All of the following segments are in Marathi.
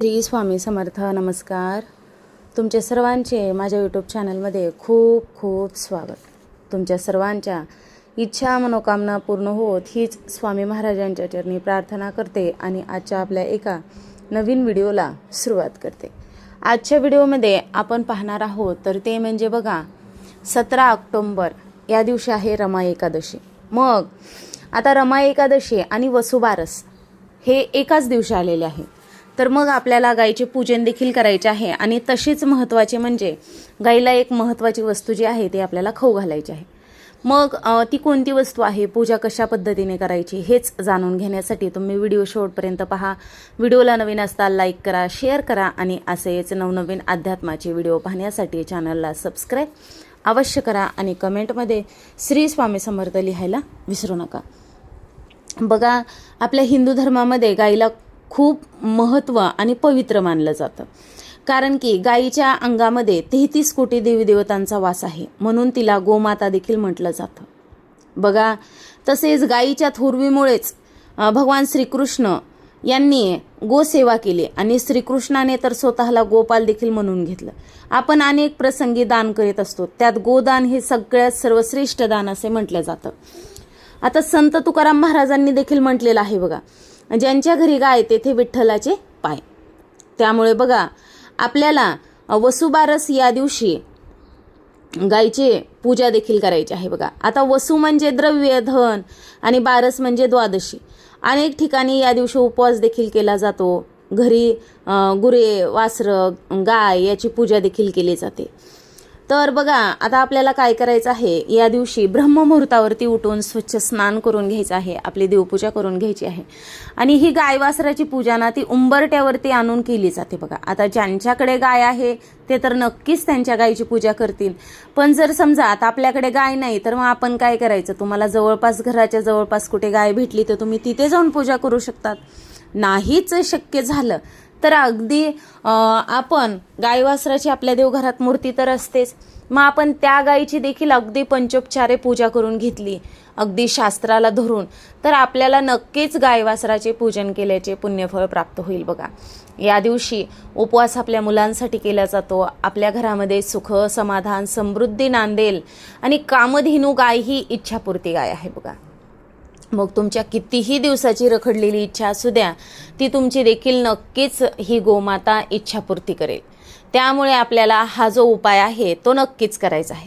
श्री स्वामी समर्थ नमस्कार. तुमचे सर्वांचे माझ्या यूट्यूब चॅनलमध्ये खूप खूप स्वागत. तुमच्या सर्वांच्या इच्छा मनोकामना पूर्ण होत हीच स्वामी महाराजांच्या चरणी प्रार्थना करते आणि आजच्या आपल्या एका नवीन व्हिडिओला सुरुवात करते. आजच्या व्हिडिओमध्ये आपण पाहणार आहोत तर ते म्हणजे बघा सतरा ऑक्टोंबर या दिवशी आहे रमा एकादशी. मग आता रमा एकादशी आणि वसुबारस हे एकाच दिवशी आलेले आहे. तर मग आपल्याला गाईचे पूजन देखील करायचे आहे. आणि तशीच महत्त्वाचे म्हणजे गाईला एक महत्त्वाची वस्तू जी आहे ती आपल्याला खाऊ घालायची आहे. मग ती कोणती वस्तू आहे पूजा कशा पद्धतीने करायची हेच जाणून घेण्यासाठी तुम्ही व्हिडिओ शेवटपर्यंत पहा. व्हिडिओला नवीन असता लाईक करा शेअर करा आणि असेच नवनवीन अध्यात्माचे व्हिडिओ पाहण्यासाठी चॅनलला सबस्क्राईब अवश्य करा आणि कमेंटमध्ये श्री स्वामी समर्थ लिहायला विसरू नका. बघा आपल्या हिंदू धर्मामध्ये गाईला खूप महत्त्व आणि पवित्र मानलं जातं. कारण की गाईच्या अंगामध्ये तेहतीस कोटी देवीदेवतांचा वास आहे म्हणून तिला गोमाता देखील म्हटलं जातं. बघा तसेच गाईच्या थोरवीमुळेच भगवान श्रीकृष्ण यांनी गोसेवा केली आणि श्रीकृष्णाने तर स्वतःला गोपाल देखील म्हणून घेतलं. आपण अनेक प्रसंगी दान करीत असतो त्यात गोदान हे सगळ्यात सर्वश्रेष्ठ दान असे म्हटलं जातं. आता संत तुकाराम महाराजांनी देखील म्हटलेलं आहे बघा ज्यांच्या घरी गाय तेथे विठ्ठलाचे पाय. त्यामुळे बघा आपल्याला वसुबारस या दिवशी गायीचे पूजा देखील करायची आहे बघा. आता वसू म्हणजे द्रव्य धन आणि बारस म्हणजे द्वादशी. अनेक ठिकाणी या दिवशी उपवास देखील केला जातो. घरी गुरे वासरं गाय याची पूजा देखील केली जाते. तर बघा आता आपल्याला काय करायचं आहे? या दिवशी ब्रह्ममुहूर्तावरती उठून स्वच्छ स्नान करून घ्यायचं आहे. आपली देवपूजा करून घ्यायची आहे. आणि ही गाय वासराची पूजा ना ती उंबरट्यावरती आणून केली जाते बघा. आता ज्यांच्याकडे गाय आहे ते तर नक्कीच त्यांच्या गायीची पूजा करतील. पण जर समजा आता आपल्याकडे गाय नाही तर मग आपण काय करायचं? तुम्हाला जवळपास घराच्या जवळपास कुठे गाय भेटली तर तुम्ही तिथे जाऊन पूजा करू शकतात. नाहीच शक्य झालं. तर अगदी आपण गाय वासराची आपल्या देवघरात मूर्ती तर असतेच. मग आपण त्या गायीची देखील अगदी पंचोपचारे पूजा करून घेतली अगदी शास्त्राला धरून. तर आपल्याला नक्कीच गाय वासराचे पूजन केल्याचे पुण्यफळ प्राप्त होईल बघा. या दिवशी उपवास आपल्या मुलांसाठी केला जातो. आपल्या घरामध्ये सुख समाधान समृद्धी नांदेल आणि कामधेनू गाय ही इच्छापूर्ती गाय आहे बघा. मग तुमच्या कितीही दिवसाची रखडलेली इच्छा असू द्या ती तुमची देखील नक्कीच ही गोमाता इच्छापूर्ती करेल. त्यामुळे आपल्याला हा जो उपाय आहे तो नक्कीच करायचा आहे.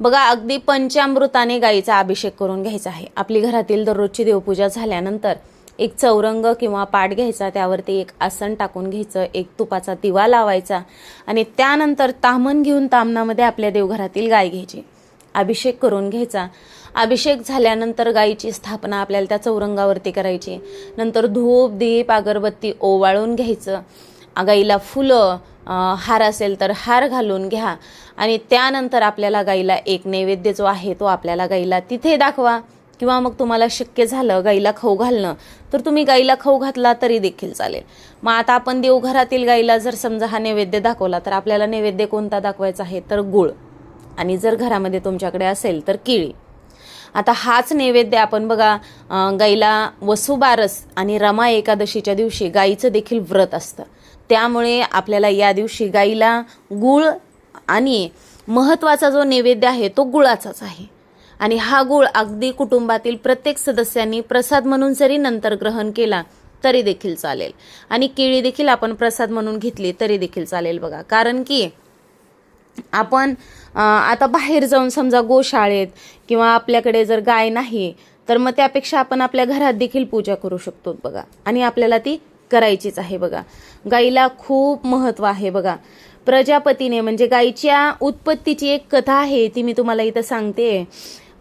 बघा अगदी पंचामृताने गाईचा अभिषेक करून घ्यायचा आहे. आपली घरातील दररोजची देवपूजा झाल्यानंतर एक चौरंग किंवा पाट घ्यायचा त्यावरती एक आसन टाकून घ्यायचं एक तुपाचा दिवा लावायचा आणि त्यानंतर तामण घेऊन तामणामध्ये आपल्या देवघरातील गाय घ्यायची. अभिषेक करून घ्यायचा. अभिषेक झाल्यानंतर गाईची स्थापना आपल्याला त्या चौरंगावरती करायची. नंतर धूप दीप अगरबत्ती ओवाळून घ्यायचं. गाईला फुलं हार असेल तर हार घालून घ्या. आणि त्यानंतर आपल्याला गाईला एक नैवेद्य जो आहे तो आपल्याला गाईला तिथे दाखवा. किंवा मग तुम्हाला शक्य झालं गाईला खाऊ घालणं तर तुम्ही गाईला खाऊ घातला तरी देखील चालेल. मग आता आपण देवघरातील गाईला जर समजा हा नैवेद्य दाखवला तर आपल्याला नैवेद्य कोणता दाखवायचा आहे? तर गुळ. आणि जर घरामध्ये तुमच्याकडे असेल तर केळी. आता हाच नैवेद्य आपण बघा गाईला वसुबारस आणि रमा एकादशीच्या दिवशी गाईचं देखील व्रत असतं. त्यामुळे आपल्याला या दिवशी गाईला गुळ आणि महत्त्वाचा जो नैवेद्य आहे तो गुळाचाच आहे. आणि हा गुळ अगदी कुटुंबातील प्रत्येक सदस्यांनी प्रसाद म्हणून जरी नंतर ग्रहण केला तरी देखील चालेल. आणि केळी देखील आपण प्रसाद म्हणून घेतली तरी देखील चालेल बघा. कारण की आपण आता बाहेर जाऊन समजा गोशाळेत किंवा आपल्याकडे जर गाय नाही तर मग त्यापेक्षा आपण आपल्या घरात देखील पूजा करू शकतो बघा. आणि आपल्याला ती करायचीच आहे बघा. गाईला खूप महत्त्व आहे बघा. प्रजापतीने म्हणजे गाईच्या उत्पत्तीची एक कथा आहे ती मी तुम्हाला इथं सांगते.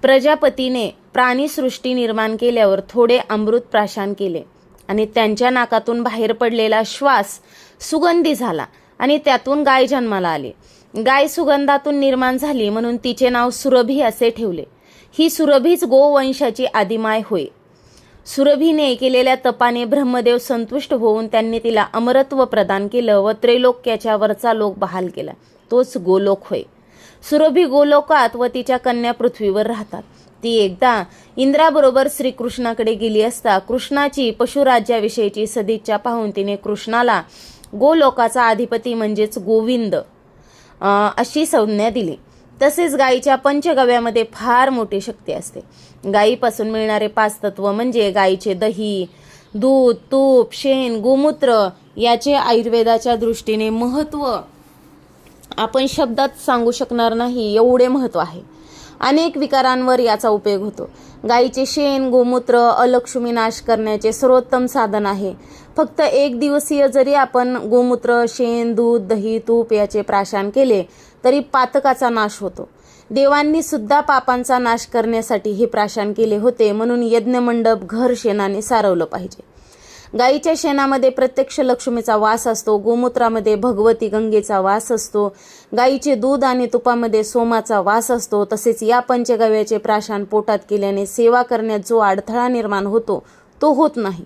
प्रजापतीने प्राणीसृष्टी निर्माण केल्यावर थोडे अमृत प्राशान केले. आणि त्यांच्या नाकातून बाहेर पडलेला श्वास सुगंधी झाला. आणि त्यातून गाय जन्माला आली. गाय सुगंधातून निर्माण झाली म्हणून तिचे नाव सुरभी असे ठेवले. ही सुरभीच गोवंशाची आदिमाय होय. सुरभीने केलेल्या तपाने ब्रह्मदेव संतुष्ट होऊन त्यांनी तिला अमरत्व प्रदान केलं व त्रैलोक्याच्या वरचा लोक बहाल केला. तोच गोलोक होय. सुरभी गोलोकात व तिच्या कन्या पृथ्वीवर राहतात. ती एकदा इंद्राबरोबर श्रीकृष्णाकडे गेली असता कृष्णाची पशुराज्याविषयीची सदिच्छा पाहून तिने कृष्णाला गोलोकाचा अधिपती म्हणजेच गोविंद अशी संज्ञा दिली. तसेच गायीच्या पंचगव्यामध्ये फार मोठी शक्ती असते. गायीपासून मिळणारे पाच तत्व म्हणजे गायीचे दही दूध तूप शेण गोमूत्र याचे आयुर्वेदाच्या दृष्टीने महत्त्व आपण शब्दात सांगू शकणार नाही एवढे महत्त्व आहे. अनेक विकारांवर याचा उपयोग होतो. गाईचे शेण गोमूत्र अलक्ष्मी नाश करण्याचे सर्वोत्तम साधन आहे. फक्त एक दिवसीय जरी आपण गोमूत्र शेण दूध दही तूप याचे प्राशन केले तरी पातकाचा नाश होतो. देवांनी सुद्धा पापांचा नाश करण्यासाठी हे प्राशन केले होते म्हणून यज्ञमंडप घर शेणाने सारवलं पाहिजे. गाईच्या शेणामध्ये प्रत्यक्ष लक्ष्मीचा वास असतो गोमूत्रामध्ये भगवती गंगेचा वास असतो गाईचे दूध आणि तुपामध्ये सोमाचा वास असतो तसेच या पंचगव्याचे प्राशान पोटात केल्याने सेवा करण्यात जो अडथळा निर्माण होतो तो होत नाही.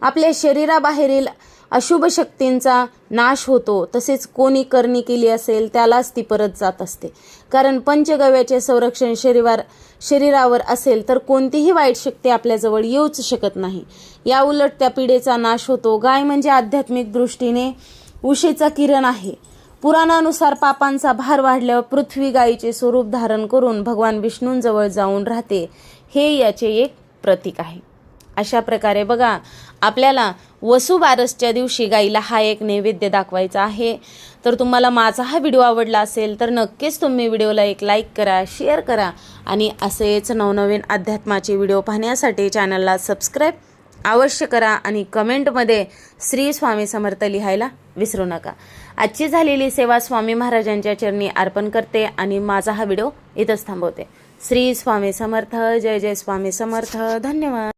आपल्या शरीराबाहेरील अशुभ शक्तींचा नाश होतो तसेच कोणी करणी केली असेल त्यालाच ती परत जात असते. कारण पंचगव्याचे संरक्षण शरीरावर शरीरावर असेल तर कोणतीही वाईट शक्ती आपल्याजवळ येऊच शकत नाही. या उलट त्या पिढेचा नाश होतो. गाय म्हणजे आध्यात्मिक दृष्टीने उशेचा किरण आहे. पुराणानुसार पापांचा भार वाढल्यावर पृथ्वी गायीचे स्वरूप धारण करून भगवान विष्णूंजवळ जाऊन राहते. हे याचे एक प्रतीक आहे. अशा प्रकारे बघा आपल्याला वसुबारसच्या दिवशी गाईला हा एक नैवेद्य दाखवायचा आहे. तर तुम्हाला माझा हा व्हिडिओ आवडला असेल तर नक्कीच तुम्ही व्हिडिओला एक लाईक करा शेअर करा आणि असेच नवनवीन अध्यात्माचे व्हिडिओ पाहण्यासाठी चॅनलला सबस्क्राईब अवश्य करा आणि कमेंटमध्ये श्री स्वामी समर्थ लिहायला विसरू नका. आजची झालेली सेवा स्वामी महाराजांच्या चरणी अर्पण करते आणि माझा हा व्हिडिओ इथंच थांबवते. श्री स्वामी समर्थ जय जय स्वामी समर्थ धन्यवाद.